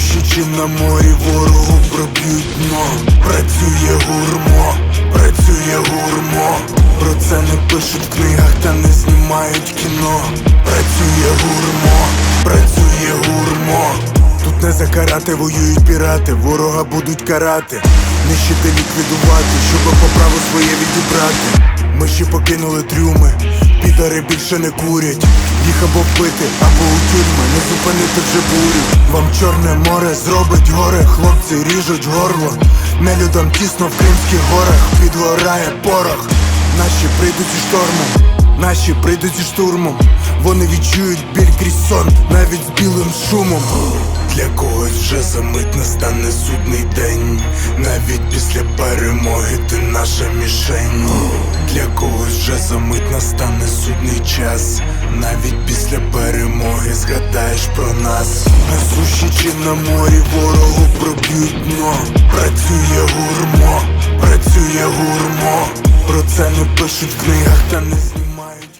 Сушачи на морі ворогу проб'ють дно. Працює гурмо, працює гурмо. Про це не пишуть в книгах та не знімають кіно. Працює гурмо, працює гурмо. Тут не за карати воюють пірати, ворога будуть карати. Нищити ліквідувати, щоб по праву своє відібрати. Ми ще покинули трюми, підари більше не курять. Їх або вбити, або у тюрми, не зупинити вже бурю Вам чорне море зробить горе, хлопці ріжуть горло. Нелюдам тісно в Кримських горах, підгорає порох. Наші прийдуть зі штормом, наші прийдуть зі штурмом. Вони відчують біль крізь сон, навіть з білим шумом. Для когось вже за мить настане судний день. Навіть після перемоги ти наша мішень. Для когось вже за мить настане судний час. Навіть після перемоги згадаєш про нас. На суші чи на морі ворогу проб'ють дно. Працює гурмо, працює гурмо. Про це не пишуть в книгах та не знімають